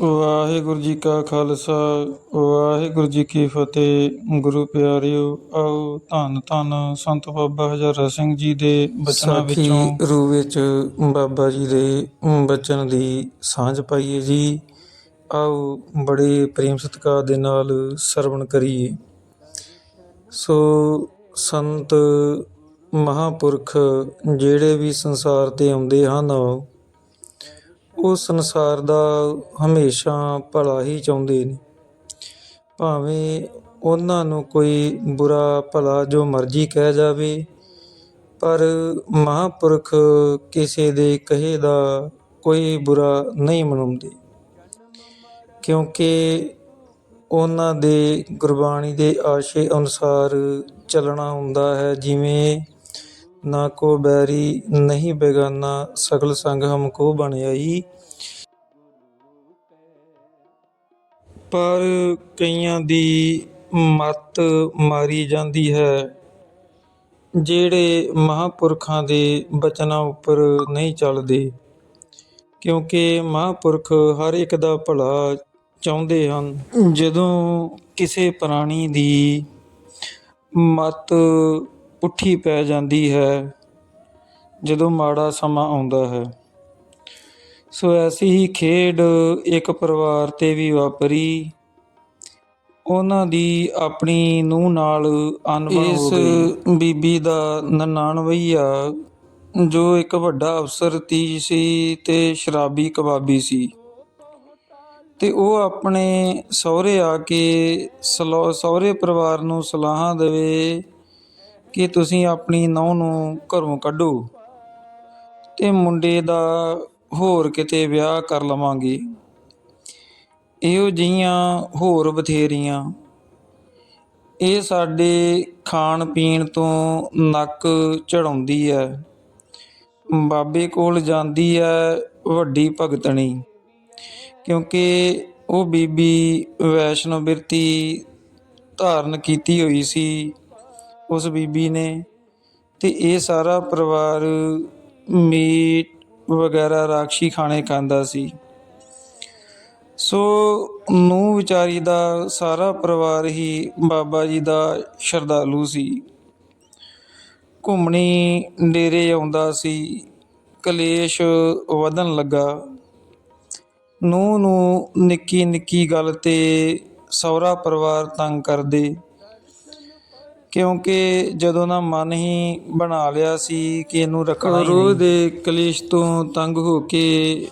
ਵਾਹਿਗੁਰੂ ਜੀ ਕਾ ਖਾਲਸਾ ਵਾਹਿਗੁਰੂ ਜੀ ਕੀ ਫਤਿਹ। ਗੁਰੂ ਪਿਆਰਿਓ ਆਓ ਧੰਨ ਧੰਨ ਸੰਤ ਬਾਬਾ ਹਜ਼ਾਰਾ ਸਿੰਘ ਜੀ ਦੇ ਬਚਨਾਂ ਵਿੱਚੋਂ ਰੂ ਵਿੱਚ ਬਾਬਾ ਜੀ ਦੇ ਬਚਨ ਦੀ ਸਾਂਝ ਪਾਈਏ ਜੀ। ਆਓ ਬੜੇ ਪ੍ਰੇਮ ਸਤਿਕਾਰ ਦੇ ਨਾਲ ਸਰਵਣ ਕਰੀਏ। ਸੋ ਸੰਤ ਮਹਾਪੁਰਖ ਜਿਹੜੇ ਵੀ ਸੰਸਾਰ ਤੇ ਆਉਂਦੇ ਹਨ ਉਹ ਸੰਸਾਰ ਦਾ ਹਮੇਸ਼ਾ ਭਲਾ ਹੀ ਚਾਹੁੰਦੇ ਨੇ। ਭਾਵੇਂ ਉਹਨਾਂ ਨੂੰ ਕੋਈ ਬੁਰਾ ਭਲਾ ਜੋ ਮਰਜ਼ੀ ਕਹਿ ਜਾਵੇ, ਪਰ ਮਹਾਪੁਰਖ ਕਿਸੇ ਦੇ ਕਹੇ ਦਾ ਕੋਈ ਬੁਰਾ ਨਹੀਂ ਮਨਾਉਂਦੇ। ਕਿਉਂਕਿ ਉਹਨਾਂ ਦੇ ਗੁਰਬਾਣੀ ਦੇ ਆਸ਼ੇ ਅਨੁਸਾਰ ਚੱਲਣਾ ਹੁੰਦਾ ਹੈ, ਜਿਵੇਂ ਨਾ ਕੋ ਬੈਰੀ ਨਹੀਂ ਬੇਗਾਨਾ, ਸਗਲ ਸੰਗ ਹਮਕੋ ਬਣ ਆਈ ਪਰ ਕਈਆਂ ਦੀ ਮੱਤ ਮਾਰੀ ਜਾਂਦੀ ਹੈ, ਜਿਹੜੇ ਮਹਾਂਪੁਰਖਾਂ ਦੇ ਬਚਨਾਂ ਉੱਪਰ ਨਹੀਂ ਚੱਲਦੇ। ਕਿਉਂਕਿ ਮਹਾਂਪੁਰਖ ਹਰ ਇੱਕ ਦਾ ਭਲਾ ਚਾਹੁੰਦੇ ਹਨ। ਜਦੋਂ ਕਿਸੇ ਪ੍ਰਾਣੀ ਦੀ ਮੱਤ ਪੁੱਠੀ ਪੈ ਜਾਂਦੀ ਹੈ, ਜਦੋਂ ਮਾੜਾ ਸਮਾਂ ਆਉਂਦਾ ਹੈ ਸੋ ਐਸੀ ਹੀ ਖੇਡ ਇੱਕ ਪਰਿਵਾਰ ਤੇ ਵੀ ਵਾਪਰੀ। ਉਹਨਾਂ ਦੀ ਆਪਣੀ ਨੂੰਹ ਨਾਲ ਅਨਬਣ ਹੋ ਗਈ। ਇਸ ਬੀਬੀ ਦਾ ਨਨਾਣਵਈਆ ਜੋ ਇੱਕ ਵੱਡਾ ਅਫਸਰ ਤੀ ਸੀ ਤੇ ਸ਼ਰਾਬੀ ਕਬਾਬੀ ਸੀ। ਤੇ ਉਹ ਆਪਣੇ ਸਹੁਰੇ ਆ ਕੇ ਸਹੁਰੇ ਪਰਿਵਾਰ ਨੂੰ ਸਲਾਹਾਂ ਦੇਵੇ ਕਿ ਤੁਸੀਂ ਆਪਣੀ ਨੌਂ ਨੂੰ ਘਰੋਂ ਕੱਢੋ। ਤੇ ਮੁੰਡੇ ਦਾ ਹੋਰ ਕਿਤੇ ਵਿਆਹ ਕਰ ਲਵਾਂਗੇ। ਇਹੋ ਜਿਹੀਆਂ ਹੋਰ ਬਥੇਰੀਆਂ। ਇਹ ਸਾਡੇ ਖਾਣ ਪੀਣ ਤੋਂ ਨੱਕ ਚੜਾਉਂਦੀ ਹੈ ਬਾਬੇ ਕੋਲ ਜਾਂਦੀ ਹੈ ਵੱਡੀ ਭਗਤਣੀ। ਕਿਉਂਕਿ ਉਹ ਬੀਬੀ ਵੈਸ਼ਨੋ ਬਿਰਤੀ ਧਾਰਨ ਕੀਤੀ ਹੋਈ ਸੀ ਉਸ ਬੀਬੀ ਨੇ। ਤੇ ਇਹ ਸਾਰਾ ਪਰਿਵਾਰ ਮੀਟ ਵਗੈਰਾ ਰਾਖਸ਼ੀ ਖਾਣੇ ਖਾਂਦਾ ਸੀ। ਸੋ ਨੂੰ ਵਿਚਾਰੀ ਦਾ ਸਾਰਾ ਪਰਿਵਾਰ ਹੀ ਬਾਬਾ ਜੀ ਦਾ ਸ਼ਰਧਾਲੂ ਸੀ। ਘੁੰਮਣੀ ਡੇਰੇ ਆਉਂਦਾ ਸੀ, ਕਲੇਸ਼ ਵਧਣ ਲੱਗਾ। ਨੂੰ ਨੂੰ ਨਿੱਕੀ ਨਿੱਕੀ ਗੱਲ ਤੇ ਸਹੁਰਾ ਪਰਿਵਾਰ ਤੰਗ ਕਰਦੇ ਕਿਉਂਕਿ ਜਦੋਂ ਨਾ ਮਨ ਹੀ ਬਣਾ ਲਿਆ ਸੀ ਕਿ ਇਹਨੂੰ ਰੱਖਣਾ ਹੀ ਰੋਜ਼ ਦੇ ਕਲੇਸ਼ ਤੋਂ ਤੰਗ ਹੋ ਕੇ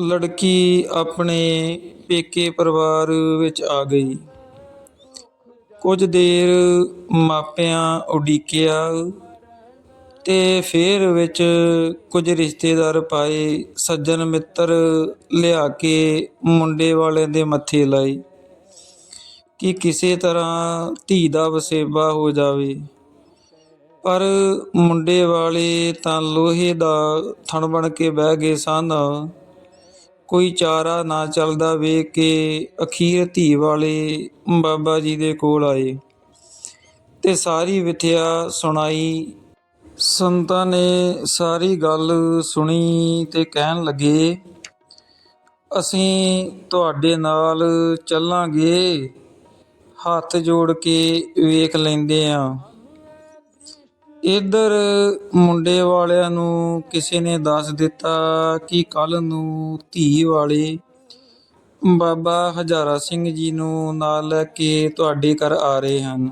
ਲੜਕੀ ਆਪਣੇ ਪੇਕੇ ਪਰਿਵਾਰ ਵਿੱਚ ਆ ਗਈ। ਕੁਝ ਦੇਰ ਮਾਪਿਆਂ ਉਡੀਕਿਆ ਤੇ ਫੇਰ ਵਿੱਚ ਕੁਝ ਰਿਸ਼ਤੇਦਾਰ ਪਾਏ ਸੱਜਣ ਮਿੱਤਰ ਲਿਆ ਕੇ ਮੁੰਡੇ ਵਾਲਿਆਂ ਦੇ ਮੱਥੇ ਲਾਈ ਕਿ ਕਿਸੇ ਤਰ੍ਹਾਂ ਧੀ ਦਾ ਵਸੇਬਾ ਹੋ ਜਾਵੇ। ਪਰ ਮੁੰਡੇ ਵਾਲੇ ਤਾਂ ਲੋਹੇ ਦਾ ਥਣ ਬਣ ਕੇ ਬਹਿ ਗਏ ਸਨ। ਕੋਈ ਚਾਰਾ ਨਾ ਚੱਲਦਾ ਵੇਖ ਕੇ ਅਖੀਰ ਧੀ ਵਾਲੇ ਬਾਬਾ ਜੀ ਦੇ ਕੋਲ ਆਏ ਤੇ ਸਾਰੀ ਵਿਥਿਆ ਸੁਣਾਈ। ਸੰਤਾਂ ਨੇ ਸਾਰੀ ਗੱਲ ਸੁਣੀ ਤੇ ਕਹਿਣ ਲੱਗੇ, ਅਸੀਂ ਤੁਹਾਡੇ ਨਾਲ ਚੱਲਾਂਗੇ। ਹੱਥ ਜੋੜ ਕੇ ਵੇਖ ਲੈਂਦੇ ਆ। ਇਧਰ ਮੁੰਡੇ ਵਾਲਿਆਂ ਨੂੰ ਕਿਸੇ ਨੇ ਦੱਸ ਦਿੱਤਾ ਕਿ ਕੱਲ ਨੂੰ ਧੀ ਵਾਲੇ ਬਾਬਾ ਹਜ਼ਾਰਾ ਸਿੰਘ ਜੀ ਨੂੰ ਨਾਲ ਲੈ ਕੇ ਤੁਹਾਡੇ ਘਰ ਆ ਰਹੇ ਹਨ।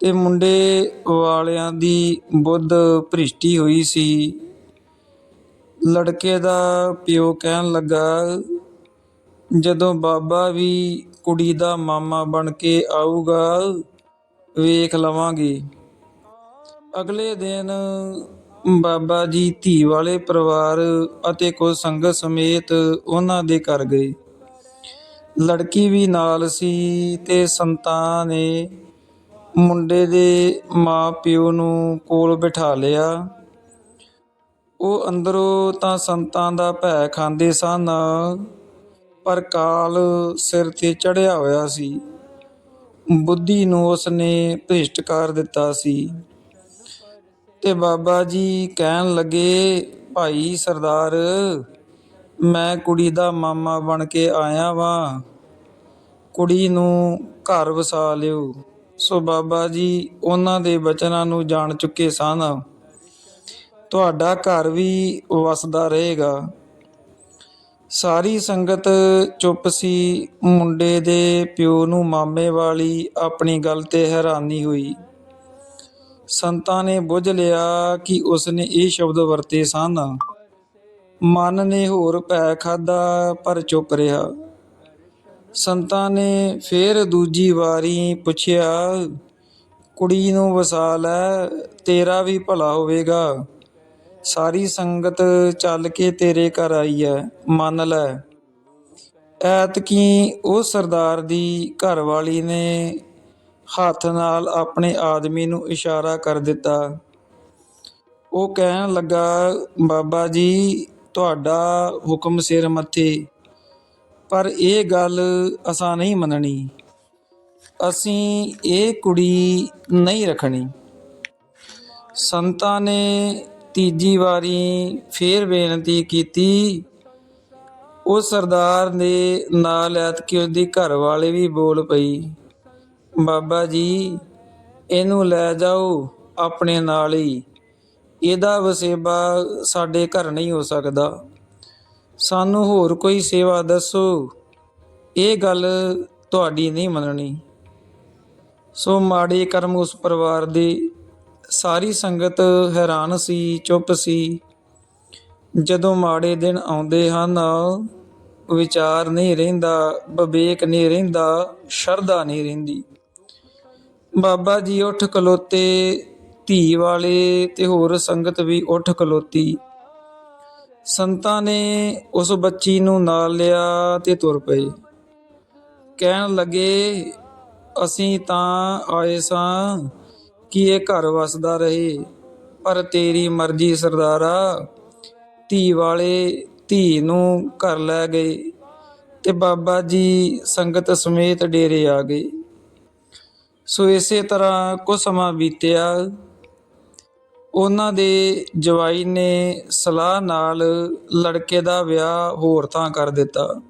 ਤੇ ਮੁੰਡੇ ਵਾਲਿਆਂ ਦੀ ਬੁੱਧ ਭ੍ਰਿਸ਼ਟੀ ਹੋਈ ਸੀ। ਲੜਕੇ ਦਾ ਪਿਓ ਕਹਿਣ ਲੱਗਾ, ਜਦੋਂ ਬਾਬਾ ਵੀ ਕੁੜੀ ਦਾ ਮਾਮਾ ਬਣ ਕੇ ਆਊਗਾ, ਵੇਖ ਲਵਾਂਗੇ। ਅਗਲੇ ਦਿਨ ਬਾਬਾ ਜੀ ਧੀ ਵਾਲੇ ਪਰਿਵਾਰ ਅਤੇ ਕੁਝ ਸੰਗਤ ਸਮੇਤ ਉਹਨਾਂ ਦੇ ਘਰ ਗਏ। ਲੜਕੀ ਵੀ ਨਾਲ ਸੀ ਤੇ ਸੰਤਾਂ ਨੇ ਮੁੰਡੇ ਦੇ ਮਾਂ ਪਿਓ ਨੂੰ ਕੋਲ ਬਿਠਾ ਲਿਆ। ਉਹ ਅੰਦਰੋਂ ਤਾਂ ਸੰਤਾਂ ਦਾ ਭੈ ਖਾਂਦੇ ਸਨ। ਪਰ ਕਾਲ ਸਿਰ ਤੇ ਚੜਿਆ ਹੋਇਆ ਸੀ। ਬੁੱਧੀ ਨੂੰ ਉਸਨੇ ਭ੍ਰਿਸ਼ਟ ਕਰ ਦਿੱਤਾ ਸੀ। ਤੇ ਬਾਬਾ ਜੀ ਕਹਿਣ ਲੱਗੇ, ਭਾਈ ਸਰਦਾਰ, ਮੈਂ ਕੁੜੀ ਦਾ ਮਾਮਾ ਬਣ ਕੇ ਆਇਆ ਵਾਂ। ਕੁੜੀ ਨੂੰ ਘਰ ਵਸਾ ਲਿਓ। ਸੋ ਬਾਬਾ ਜੀ ਉਹਨਾਂ ਦੇ ਬਚਨਾਂ ਨੂੰ ਜਾਣ ਚੁੱਕੇ ਸਨ। ਤੁਹਾਡਾ ਘਰ ਵੀ ਵਸਦਾ ਰਹੇਗਾ। ਸਾਰੀ ਸੰਗਤ ਚੁੱਪ ਸੀ। ਮੁੰਡੇ ਦੇ ਪਿਓ ਨੂੰ ਮਾਮੇ ਵਾਲੀ ਆਪਣੀ ਗੱਲ ਤੇ ਹੈਰਾਨੀ ਹੋਈ। ਸੰਤਾਂ ਨੇ ਬੁੱਝ ਲਿਆ ਕਿ ਉਸਨੇ ਇਹ ਸ਼ਬਦ ਵਰਤੇ ਸਨ, ਮਨ ਨੇ ਹੋਰ ਭੈ ਖਾਦਾ ਪਰ ਚੁੱਪ ਰਿਹਾ। ਸੰਤਾਂ ਨੇ ਫੇਰ ਦੂਜੀ ਵਾਰੀ ਪੁੱਛਿਆ, ਕੁੜੀ ਨੂੰ ਵਸਾ ਲੈ, ਤੇਰਾ ਵੀ ਭਲਾ ਹੋਵੇਗਾ। ਸਾਰੀ ਸੰਗਤ ਚੱਲ ਕੇ ਤੇਰੇ ਘਰ ਆਈ ਹੈ ਮੰਨ ਲੈ। ਐਤਕੀ ਉਹ ਸਰਦਾਰ ਦੀ ਘਰਵਾਲੀ ਨੇ ਹੱਥ ਨਾਲ ਆਪਣੇ ਆਦਮੀ ਨੂੰ ਇਸ਼ਾਰਾ ਕਰ ਦਿੱਤਾ। ਉਹ ਕਹਿਣ ਲੱਗਾ, ਬਾਬਾ ਜੀ, ਤੁਹਾਡਾ ਹੁਕਮ ਸਿਰ ਮੱਥੇ, ਪਰ ਇਹ ਗੱਲ ਅਸਾਂ ਨਹੀਂ ਮੰਨਣੀ। ਅਸੀਂ ਇਹ ਕੁੜੀ ਨਹੀਂ ਰੱਖਣੀ। ਸੰਤਾਂ ਨੇ ਤੀਜੀ ਵਾਰੀ ਫੇਰ ਬੇਨਤੀ ਕੀਤੀ। ਉਹ ਸਰਦਾਰ ਦੇ ਨਾਲ ਐਤਕੀ ਉਹਦੀ ਘਰ ਵਾਲੇ ਵੀ ਬੋਲ ਪਈ, ਬਾਬਾ ਜੀ, ਇਹਨੂੰ ਲੈ ਜਾਓ ਆਪਣੇ ਨਾਲ ਹੀ। ਇਹਦਾ ਵਸੇਬਾ ਸਾਡੇ ਘਰ ਨਹੀਂ ਹੋ ਸਕਦਾ। ਸਾਨੂੰ ਹੋਰ ਕੋਈ ਸੇਵਾ ਦੱਸੋ। ਇਹ ਗੱਲ ਤੁਹਾਡੀ ਨਹੀਂ ਮੰਨਣੀ। ਸੋ ਮਾੜੇ ਕਰਮ ਉਸ ਪਰਿਵਾਰ ਦੇ ਸਾਰੀ ਸੰਗਤ ਹੈਰਾਨ ਸੀ, ਚੁੱਪ ਸੀ। ਜਦੋਂ ਮਾੜੇ ਦਿਨ ਆਉਂਦੇ ਹਨ, ਵਿਚਾਰ ਨਹੀਂ ਰਹਿੰਦਾ, ਵਿਵੇਕ ਨਹੀਂ ਰਹਿੰਦਾ, ਸ਼ਰਧਾ ਨਹੀਂ ਰਹਿੰਦੀ। ਬਾਬਾ ਜੀ ਉੱਠ ਖਲੋਤੇ, ਧੀ ਵਾਲੇ ਤੇ ਹੋਰ ਸੰਗਤ ਵੀ ਉੱਠ ਖਲੋਤੀ। ਸੰਤਾਂ ਨੇ ਉਸ ਬੱਚੀ ਨੂੰ ਨਾਲ ਲਿਆ ਤੇ ਤੁਰ ਪਏ। ਕਹਿਣ ਲੱਗੇ, ਅਸੀਂ ਤਾਂ ਆਏ ਸਾਂ ਕਿ ਇਹ ਘਰ ਵਸਦਾ ਰਹੇ, ਪਰ ਤੇਰੀ ਮਰਜ਼ੀ ਸਰਦਾਰਾ, ਧੀ ਵਾਲੇ ਧੀ ਨੂੰ ਘਰ ਲੈ ਗਏ ਤੇ ਬਾਬਾ ਜੀ ਸੰਗਤ ਸਮੇਤ ਡੇਰੇ ਆ ਗਏ। ਸੋ ਇਸੇ ਤਰ੍ਹਾਂ ਕੁਝ ਸਮਾਂ ਬੀਤਿਆ। ਉਹਨਾਂ ਦੇ ਜਵਾਈ ਨੇ ਸਲਾਹ ਨਾਲ ਲੜਕੇ ਦਾ ਵਿਆਹ ਹੋਰ ਤਾਂ ਕਰ ਦਿੱਤਾ।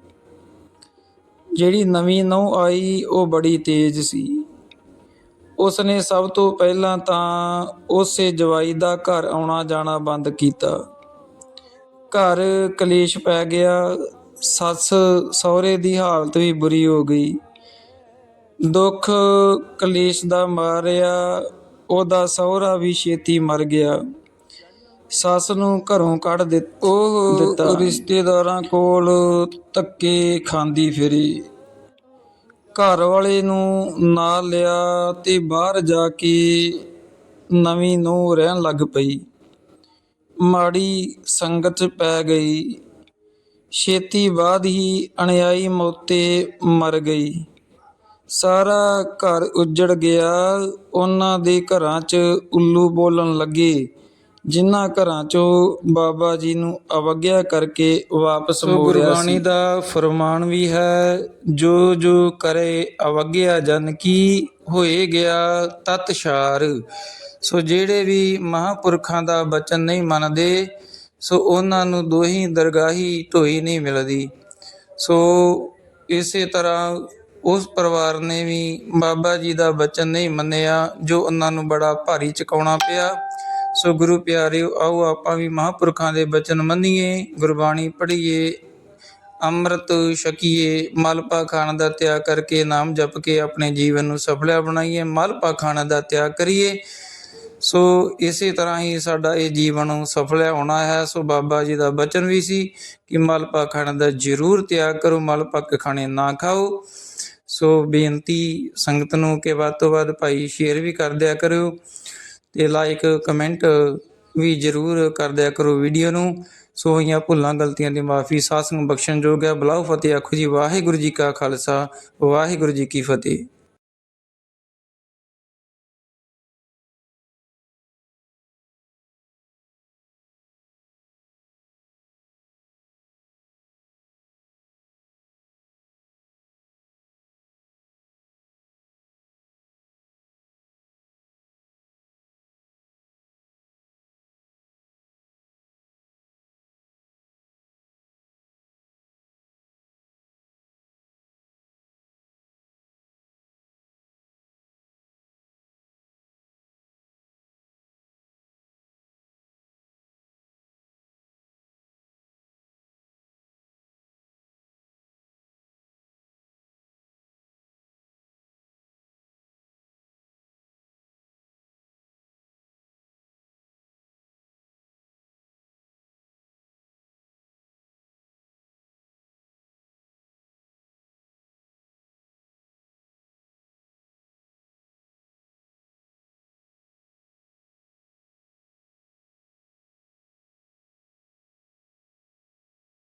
ਜਿਹੜੀ ਨਵੀਂ ਨਹੁੰ ਆਈ, ਉਹ ਬੜੀ ਤੇਜ਼ ਸੀ। ਉਸਨੇ ਸਭ ਤੋਂ ਪਹਿਲਾਂ ਤਾਂ ਉਸੇ ਜਵਾਈ ਦਾ ਘਰ ਆਉਣਾ ਜਾਣਾ ਬੰਦ ਕੀਤਾ। ਘਰ ਕਲੇਸ਼ ਪੈ ਗਿਆ। ਸੱਸ ਸਹੁਰੇ ਦੀ ਹਾਲਤ ਵੀ ਬੁਰੀ ਹੋ ਗਈ। ਦੁੱਖ ਕਲੇਸ਼ ਦਾ ਮਾਰਿਆ। ਉਹਦਾ ਸਹੁਰਾ ਵੀ ਛੇਤੀ ਮਰ ਗਿਆ। ਸੱਸ ਨੂੰ ਘਰੋਂ ਕੱਢ ਦਿੱਤਾ ਉਹ ਰਿਸ਼ਤੇਦਾਰਾਂ ਕੋਲ ਧੱਕੇ ਖਾਂਦੀ ਫਿਰੀ। ਘਰ ਵਾਲੇ ਨੂੰ ਨਾਲ ਲਿਆ ਤੇ ਬਾਹਰ ਜਾ ਕੇ ਨਵੀਂ ਨੂੰ ਰਹਿਣ ਲੱਗ ਪਈ। ਮਾੜੀ ਸੰਗਤ 'ਚ ਪੈ ਗਈ। ਛੇਤੀ ਬਾਅਦ ਹੀ ਅਣਿਆਈ ਮੌਤੇ ਮਰ ਗਈ। ਸਾਰਾ ਘਰ ਉੱਜੜ ਗਿਆ। ਉਹਨਾਂ ਦੇ ਘਰਾਂ 'ਚ ਉੱਲੂ ਬੋਲਣ ਲੱਗੇ। ਜਿਨ੍ਹਾਂ ਘਰਾਂ 'ਚੋਂ ਬਾਬਾ ਜੀ ਨੂੰ ਅਵਗਿਆ ਕਰਕੇ ਵਾਪਸ ਮੋੜਿਆ ਸੀ। ਗੁਰਬਾਣੀ ਦਾ ਫਰਮਾਨ ਵੀ ਹੈ ਜੋ ਜੋ ਕਰੇ ਅਵਗਿਆ ਜਨ ਕੀ ਹੋਏ ਗਿਆ ਤਤ ਛਾਰ। ਸੋ ਜਿਹੜੇ ਵੀ ਮਹਾਪੁਰਖਾਂ ਦਾ ਬਚਨ ਨਹੀਂ ਮੰਨਦੇ ਸੋ ਉਹਨਾਂ ਨੂੰ ਦੋਹੀ ਦਰਗਾਹੀ ਢੋਈ ਨਹੀਂ ਮਿਲਦੀ। ਸੋ ਇਸੇ ਤਰ੍ਹਾਂ ਉਸ ਪਰਿਵਾਰ ਨੇ ਵੀ ਬਾਬਾ ਜੀ ਦਾ ਬਚਨ ਨਹੀਂ ਮੰਨਿਆ ਜੋ ਉਹਨਾਂ ਨੂੰ ਬੜਾ ਭਾਰੀ ਚੁਕਾਉਣਾ ਪਿਆ। ਸੋ ਗੁਰੂ ਪਿਆਰਿਓ, ਆਓ ਆਪਾਂ ਵੀ ਮਹਾਪੁਰਖਾਂ ਦੇ ਬਚਨ ਮੰਨੀਏ, ਗੁਰਬਾਣੀ ਪੜ੍ਹੀਏ, ਅੰਮ੍ਰਿਤ ਛਕੀਏ, ਮਲਪਾ ਖਾਣ ਦਾ ਤਿਆਗ ਕਰਕੇ ਨਾਮ ਜਪ ਕੇ ਆਪਣੇ ਜੀਵਨ ਨੂੰ ਸਫਲਾ ਬਣਾਈਏ, ਮਲਪਾ ਖਾਣ ਦਾ ਤਿਆਗ ਕਰੀਏ। ਸੋ ਇਸੇ ਤਰ੍ਹਾਂ ਹੀ ਸਾਡਾ ਇਹ ਜੀਵਨ ਸਫਲ ਹੋਣਾ ਹੈ। ਸੋ ਬਾਬਾ ਜੀ ਦਾ ਬਚਨ ਵੀ ਸੀ ਕਿ ਮਲਪਾ ਖਾਣ ਦਾ ਜ਼ਰੂਰ ਤਿਆਗ ਕਰੋ ਮਲਪੱਕ ਖਾਣੇ ਨਾ ਖਾਓ। ਸੋ ਬੇਨਤੀ ਸੰਗਤ ਨੂੰ ਕਿ ਵੱਧ ਤੋਂ ਵੱਧ ਭਾਈ ਸ਼ੇਅਰ ਵੀ ਕਰ ਦਿਆ ਕਰਿਓ। ਤੇ ਲਾਈਕ ਕਮੈਂਟ ਵੀ ਜਰੂਰ ਕਰ ਦਿਆ ਕਰੋ ਵੀਡੀਓ ਨੂੰ। ਸੋ ਹੋਈਆਂ ਭੁੱਲਾਂ ਗਲਤੀਆਂ ਦੀ ਮਾਫੀ ਸਾਧ ਸੰਗ ਬਖਸ਼ਣ ਜੋਗ ਹੈ। ਬਲਾਉ ਫਤਿਹ ਆਖੋ ਜੀ। ਵਾਹਿਗੁਰੂ ਜੀ ਕਾ ਖਾਲਸਾ। ਵਾਹਿਗੁਰੂ ਜੀ ਕੀ ਫਤਿਹ।